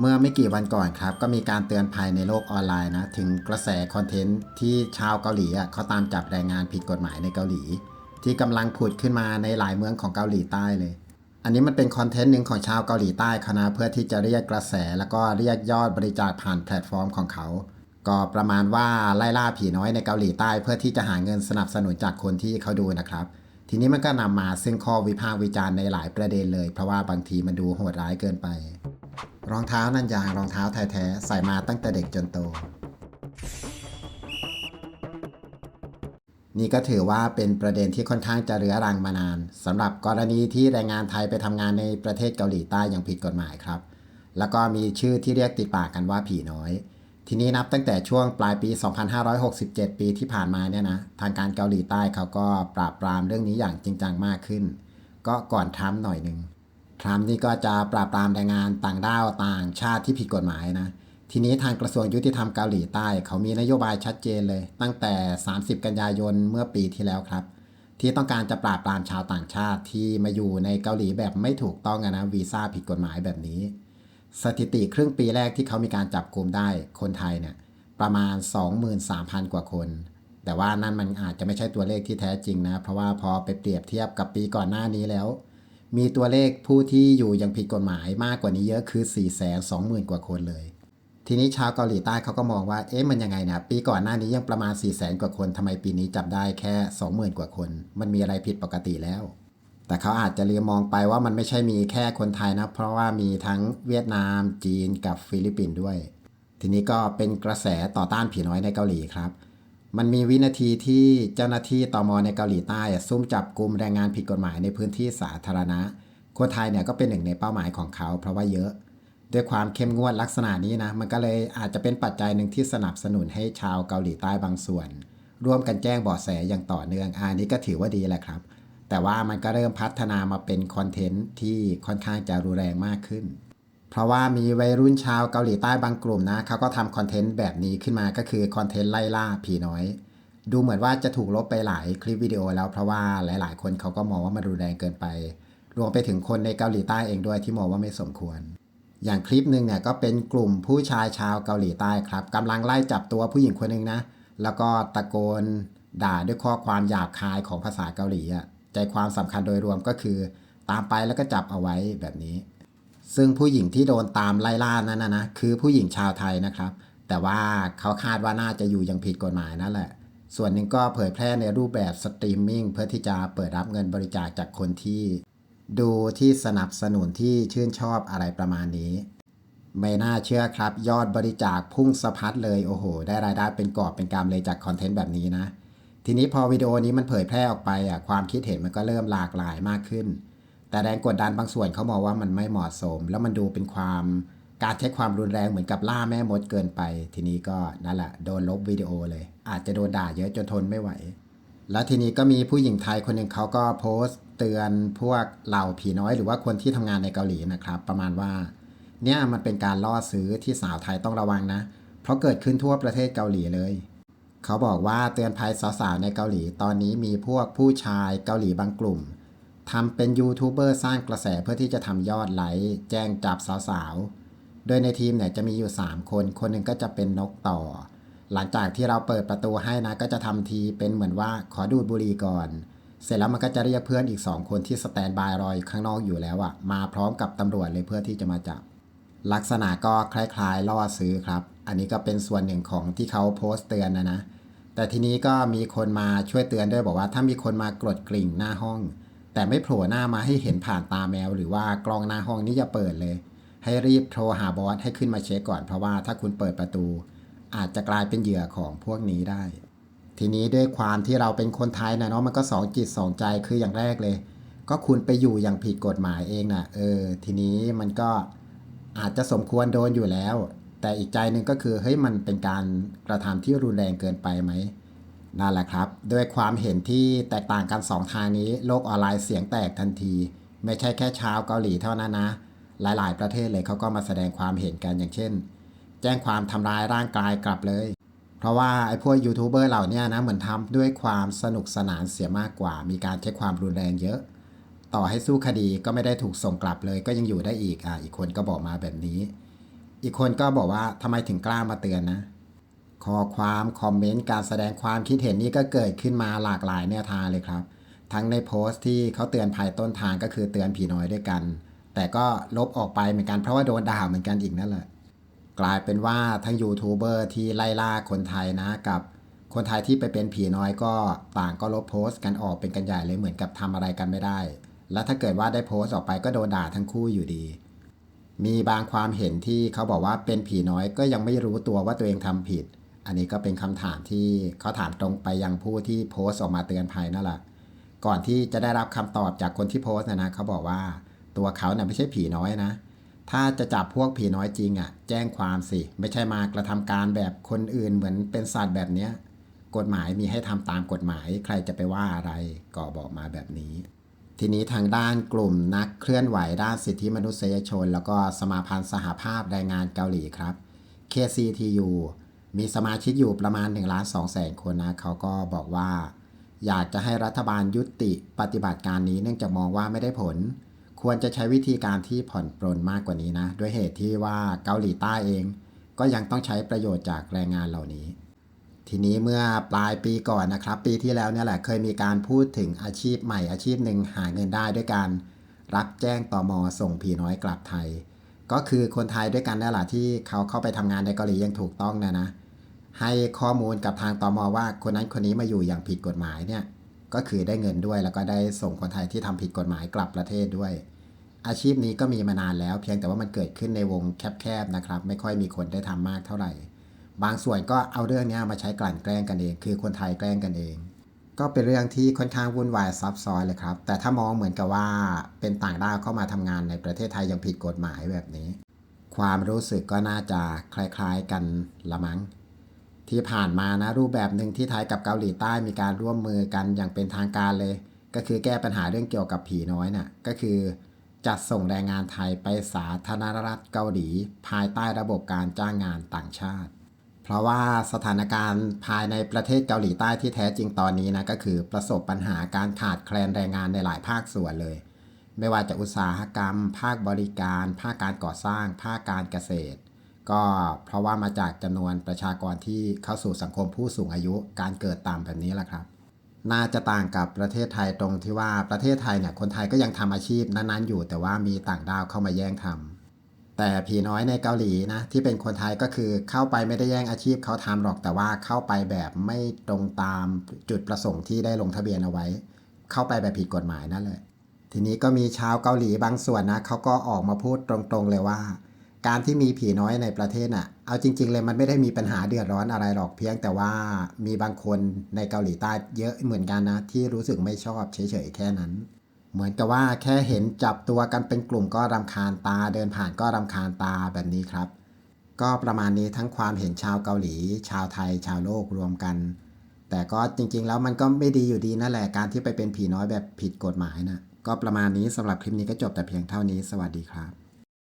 เมื่อไม่กี่วันก่อนครับ ก็มีการเตือนภัยในโลกออนไลน์นะ ถึงกระแสคอนเทนต์ที่ชาวเกาหลีอะเขาตามจับแรงงานผิดกฎหมายในเกาหลี ที่กำลังผุดขึ้นมาในหลายเมืองของเกาหลีใต้เลย อันนี้มันเป็นคอนเทนต์หนึ่งของชาวเกาหลีใต้คณะเพื่อที่จะเรียกกระแสแล้วก็เรียกยอดบริจาคผ่านแพลตฟอร์มของเขา ก็ประมาณว่าไล่ล่าผีน้อยในเกาหลีใต้ เพื่อที่จะหาเงินสนับสนุนจากคนที่เขาดูนะครับ ทีนี้มันก็นำมาซึ่งข้อวิพากษ์วิจารณ์ในหลายประเด็นเลย เพราะว่าบางทีมันดูโหดร้ายเกินไป รองเท้านันยางรองเท้าแท้ๆใส่มาตั้งแต่เด็กจนโต นี่ก็ถือว่าเป็นประเด็นที่ค่อนข้างจะเรื้อรังมานานสำหรับกรณีที่แรงงานไทยไปทำงานในประเทศเกาหลีใต้อย่างผิดกฎหมายครับ แล้วก็มีชื่อที่เรียกติดปากกันว่าผีน้อย ทีนี้นับตั้งแต่ช่วงปลายปี 2567 ปีที่ผ่านมาเนี่ยนะทางการเกาหลีใต้เขาก็ปราบปรามเรื่องนี้อย่างจริงจังมากขึ้น ก็ก่อนทรัมป์หน่อยหนึ่ง ทรัมป์นี่ก็จะปราบปรามแรงงานต่างด้าวต่างชาติที่ผิดกฎหมายนะทีนี้ทางกระทรวงยุติธรรมเกาหลีใต้ เขามีนโยบายชัดเจนเลย ตั้งแต่ 30 กันยายนเมื่อปีที่แล้วครับ ที่ต้องการจะปราบปรามชาวต่างชาติที่มาอยู่ในเกาหลีแบบไม่ถูกต้องนะวีซ่าผิดกฎหมายแบบนี้ สถิติครึ่งปีแรกที่เขามีการจับกลุ่มได้คนไทยเนี่ยประมาณ 23,000 กว่าคน แต่ว่านั่นมันอาจจะไม่ใช่ตัวเลขที่แท้จริงนะ เพราะว่าพอไปเปรียบเทียบกับปีก่อนหน้านี้แล้ว มีตัวเลขผู้ที่อยู่ยังผิดกฎหมายมากกว่านี้เยอะคือ 420,000 กว่าคนเลย ทีนี้ชาวเกาหลีใต้เขาก็มองว่า เอ๊ะมันยังไงนะ ปีก่อนหน้านี้ยังประมาณ 4 0 0 0 0 0 กว่าคนทำไมปีนี้จับได้แค่ 20,000 กว่าคน มันมีอะไรผิดปกติแล้ว แต่เขาอาจจะเรียมองไปว่ามันไม่ใช่มีแค่คนไทยนะ เพราะว่ามีทั้งเวียดนาม จีนกับฟิลิปปินส์ด้วย ทีนี้ก็เป็นกระแสต่อต้านผีน้อยในเกาหลีครับ มันมีวินาทีที่เจ้าหน้าที่ตอมในเกาหลีใต้ซุ่มจับกลุ่มแรงงานผิดกฎหมายในพื้นที่สาธารณะคนไทยเนี่ยก็เป็นหนึ่งในเป้าหมายของเขา เพราะว่าเยอะ ด้วยความเข้มงวดลักษณะนี้นะ มันก็เลยอาจจะเป็นปัจจัยหนึ่งที่สนับสนุนให้ชาวเกาหลีใต้บางส่วน ร่วมกันแจ้งเบาะแสอย่างต่อเนื่องอันนี้ก็ถือว่าดีแหละครับ แต่ว่ามันก็เริ่มพัฒนามาเป็นคอนเทนต์ที่ค่อนข้างจะรุนแรงมากขึ้น เพราะว่ามีวัยรุ่นชาวเกาหลีใต้บางกลุ่มนะเขาก็ทำคอนเทนต์แบบนี้ขึ้นมาก็คือคอนเทนต์ไล่ล่าผีน้อย ดูเหมือนว่าจะถูกลบไปหลายคลิปวิดีโอแล้วเพราะว่าหลาย ๆ คนเขาก็มองว่ามันรุนแรงเกินไป รวมไปถึงคนในเกาหลีใต้เองด้วยที่มองว่าไม่สมควร อย่างคลิปหนึ่งเนี่ยก็เป็นกลุ่มผู้ชายชาวเกาหลีใต้ครับกำลังไล่จับตัวผู้หญิงคนหนึ่งนะ แล้วก็ตะโกนด่าด้วยข้อความหยาบคายของภาษาเกาหลีอะใจความสำคัญโดยรวมก็คือ ตามไปแล้วก็จับเอาไว้แบบนี้ ซึ่งผู้หญิงที่โดนตามไล่ล่านั้นนะนะคือผู้หญิงชาวไทยนะครับ แต่ว่าเขาคาดว่าน่าจะอยู่ยังผิดกฎหมายนั่นแหละ ส่วนหนึ่งก็เผยแพร่ในรูปแบบสตรีมมิ่งเพื่อที่จะเปิดรับเงินบริจาคจากคนที่ ดูที่สนับสนุนที่ชื่นชอบอะไรประมาณนี้ ไม่น่าเชื่อครับ ยอดบริจาคพุ่งสะพัดเลยโอ้โห ได้รายได้เป็นกอบเป็นกำเลยจากคอนเทนต์แบบนี้นะทีนี้พอวิดีโอนี้มันเผยแพร่ออกไปอะความคิดเห็นมันก็เริ่มหลากหลายมากขึ้น แต่แรงกดดันบางส่วนเขามองว่ามันไม่เหมาะสม แล้วมันดูเป็นความการใช้ความรุนแรงเหมือนกับล่าแม่มดเกินไป ทีนี้ก็นั่นแหละโดนลบวิดีโอเลย อาจจะโดนด่าเยอะจนทนไม่ไหว แล้วทีนี้ก็มีผู้หญิงไทยคนหนึ่งเขาก็โพสต์เตือนพวกเหล่าผีน้อยหรือว่าคนที่ทำงานในเกาหลีนะครับ ประมาณว่า เนี่ยมันเป็นการล่อซื้อที่สาวไทยต้องระวังนะ เพราะเกิดขึ้นทั่วประเทศเกาหลีเลย เขาบอกว่าเตือนภัยสาวๆในเกาหลี ตอนนี้มีพวกผู้ชายเกาหลีบางกลุ่ม ทำเป็นยูทูบเบอร์สร้างกระแสเพื่อที่จะทำยอดไลค์แจ้งจับสาวๆ โดยในทีมเนี่ยจะมีอยู่ 3 คน คนหนึ่งก็จะเป็นนกต่อ หลังจากที่เราเปิดประตูให้นะ ก็จะทำทีเป็นเหมือนว่าขอดูดบุหรี่ก่อน เสร็จแล้วมันก็จะเรียกเพื่อนอีก 2 คนที่สแตนบายรอยข้างนอกอยู่แล้วอะมาพร้อมกับตำรวจเลยเพื่อที่จะมาจับ ลักษณะก็คล้ายๆ ล่อซื้อครับ อันนี้ก็เป็นส่วนหนึ่งของที่เขาโพสต์เตือนนะนะ แต่ทีนี้ก็มีคนมาช่วยเตือนด้วยบอกว่า ถ้ามีคนมากรดกริ่งหน้าห้อง แต่ไม่โผล่หน้ามาให้เห็นผ่านตาแมว หรือว่ากล้องหน้าห้องนี่อย่าเปิดเลย ให้รีบโทรหาบอสให้ขึ้นมาเช็คก่อนเพราะว่าถ้าคุณเปิดประตู อาจจะกลายเป็นเหยื่อของพวกนี้ได้ ทีนี้ด้วยความที่เราเป็นคนไทยนะเนาะมันก็สองจิตสองใจคืออย่างแรกเลย ก็คุณไปอยู่อย่างผิดกฎหมายเองนะเออ ทีนี้มันก็อาจจะสมควรโดนอยู่แล้ว แต่อีกใจหนึ่งก็คือเฮ้ยมันเป็นการกระทำที่รุนแรงเกินไปไหม นั่นแหละครับ ด้วยความเห็นที่แตกต่างกัน 2 ทางนี้โลกออนไลน์เสียงแตกทันที ไม่ใช่แค่ชาวเกาหลีเท่านั้นนะ หลายๆ ประเทศเลยเขาก็มาแสดงความเห็นกันอย่างเช่น แจ้งความทำร้ายร่างกายกลับเลย เพราะว่าไอ้พวกยูทูบเบอร์เหล่านี้นะเหมือนทำด้วยความสนุกสนานเสียมากกว่า มีการใช้ความรุนแรงเยอะ ต่อให้สู้คดีก็ไม่ได้ถูกส่งกลับเลย ก็ยังอยู่ได้อีกอะอีกคนก็บอกมาแบบนี้ อีกคนก็บอกว่าทำไมถึงกล้ามาเตือนนะ ข้อความคอมเมนต์การแสดงความคิดเห็นนี้ก็เกิดขึ้นมาหลากหลายแนวทางเลยครับ ทั้งในโพสต์ที่เขาเตือนภัยต้นทางก็คือเตือนผีน้อยด้วยกัน แต่ก็ลบออกไปเหมือนกันเพราะว่าโดนด่าเหมือนกันอีกนั่นแหละกลายเป็นว่าทั้งยูทูบเบอร์ที่ไล่ล่าคนไทยนะกับ คนไทยที่ไปเป็นผีน้อยก็ต่างก็ลบโพสต์กันออกเป็นกันใหญ่เลยเหมือนกับทำอะไรกันไม่ได้ แล้วถ้าเกิดว่าได้โพสต์ออกไปก็โดนด่าทั้งคู่อยู่ดี มีบางความเห็นที่เขาบอกว่าเป็นผีน้อยก็ยังไม่รู้ตัวว่าตัวเองทำผิด อันนี้ก็เป็นคำถามที่เขาถามตรงไปยังผู้ที่โพสต์ออกมาเตือนภัยนั่นแหละก่อนที่จะได้รับคำตอบจากคนที่โพสต์นะนะเขาบอกว่าตัวเขาเนี่ยไม่ใช่ผีน้อยนะ ถ้าจะจับพวกผีน้อยจริงอะ แจ้งความสิ ไม่ใช่มากระทำการแบบคนอื่นเหมือนเป็นสัตว์แบบเนี้ยกฎหมายมีให้ทำตามกฎหมาย ใครจะไปว่าอะไรก็บอกมาแบบนี้ ทีนี้ทางด้านกลุ่มนักเคลื่อนไหวด้านสิทธิมนุษยชน แล้วก็สมาพันธ์สหภาพแรงงานเกาหลีครับ KCTU มีสมาชิกอยู่ประมาณ1ล้าน2แสนคนนะเขาก็บอกว่า อยากจะให้รัฐบาลยุติปฏิบัติการนี้เนื่องจากมองว่าไม่ได้ผล ควรจะใช้วิธีการที่ผ่อนปรนมากกว่านี้นะ ด้วยเหตุที่ว่าเกาหลีใต้เอง ก็ยังต้องใช้ประโยชน์จากแรงงานเหล่านี้ ทีนี้เมื่อปลายปีก่อนนะครับ ปีที่แล้วเนี่ยแหละเคยมีการพูดถึงอาชีพใหม่อาชีพหนึ่งหาเงินได้ด้วยการรับแจ้งต่อมอส่งผีน้อยกลับไทย ก็คือคนไทยด้วยกันนั่นแหละที่เขาเข้าไปทำงานในเกาหลียังถูกต้องนะนะ ให้ข้อมูลกับทางตอมอว่าคนนั้นคนนี้มาอยู่อย่างผิดกฎหมายเนี่ยก็คือได้เงินด้วยแล้วก็ได้ส่งคนไทยที่ทำผิดกฎหมายกลับประเทศด้วย อาชีพนี้ก็มีมานานแล้ว เพียงแต่ว่ามันเกิดขึ้นในวงแคบๆนะครับ ไม่ค่อยมีคนได้ทำมากเท่าไหร่ บางส่วนก็เอาเรื่องนี้มาใช้กลั่นแกล้งกันเอง คือคนไทยแกล้งกันเอง ก็เป็นเรื่องที่ค่อนข้างวุ่นวายซับซ้อนเลยครับ แต่ถ้ามองเหมือนกับว่าเป็นต่างด้าวเข้ามาทำงานในประเทศไทยยังผิดกฎหมายแบบนี้ ความรู้สึกก็น่าจะคล้าย ๆกันละมั้ง ที่ผ่านมานะรูปแบบหนึ่งที่ไทยกับเกาหลีใต้มีการร่วมมือกันอย่างเป็นทางการเลย ก็คือแก้ปัญหาเรื่องเกี่ยวกับผีน้อยน่ะก็คือจัดส่งแรงงานไทยไปสาธารณรัฐเกาหลี ภายใต้ระบบการจ้างงานต่างชาติ เพราะว่าสถานการณ์ภายในประเทศเกาหลีใต้ที่แท้จริงตอนนี้นะก็คือประสบปัญหาการขาดแคลนแรงงานในหลายภาคส่วนเลย ไม่ว่าจะอุตสาหกรรม ภาคบริการ ภาคการก่อสร้าง ภาคการเกษตร ก็เพราะว่ามาจากจำนวนประชากรที่เข้าสู่สังคมผู้สูงอายุการเกิดต่ำแบบนี้แหละครับ น่าจะต่างกับประเทศไทยตรงที่ว่าประเทศไทยเนี่ยคนไทยก็ยังทำอาชีพนั้นๆอยู่ แต่ว่ามีต่างด้าวเข้ามาแย่งทำแต่ผีน้อยในเกาหลีนะที่เป็นคนไทยก็คือเข้าไปไม่ได้แย่งอาชีพเขาทำหรอกแต่ว่าเข้าไปแบบไม่ตรงตามจุดประสงค์ที่ได้ลงทะเบียนเอาไว้ เข้าไปแบบผิดกฎหมายนั่นแหละทีนี้ก็มีชาวเกาหลีบางส่วนนะเขาก็ออกมาพูดตรงๆเลยว่า การที่มีผีน้อยในประเทศน่ะ เอาจริง ๆ เลยมันไม่ได้มีปัญหาเดือดร้อนอะไรหรอกเพียงแต่ว่ามีบางคนในเกาหลีใต้เยอะเหมือนกันนะ ที่รู้สึกไม่ชอบเฉยๆแค่นั้น เหมือนกับว่าแค่เห็นจับตัวกันเป็นกลุ่มก็รำคาญตา เดินผ่านก็รำคาญตาแบบนี้ครับ ก็ประมาณนี้ทั้งความเห็นชาวเกาหลี ชาวไทย ชาวโลกรวมกัน แต่ก็จริง ๆ แล้วมันก็ไม่ดีอยู่ดีนั่นแหละการที่ไปเป็นผีน้อยแบบผิดกฎหมายนะก็ประมาณนี้สำหรับคลิปนี้ก็จบแต่เพียงเท่านี้ สวัสดีครับ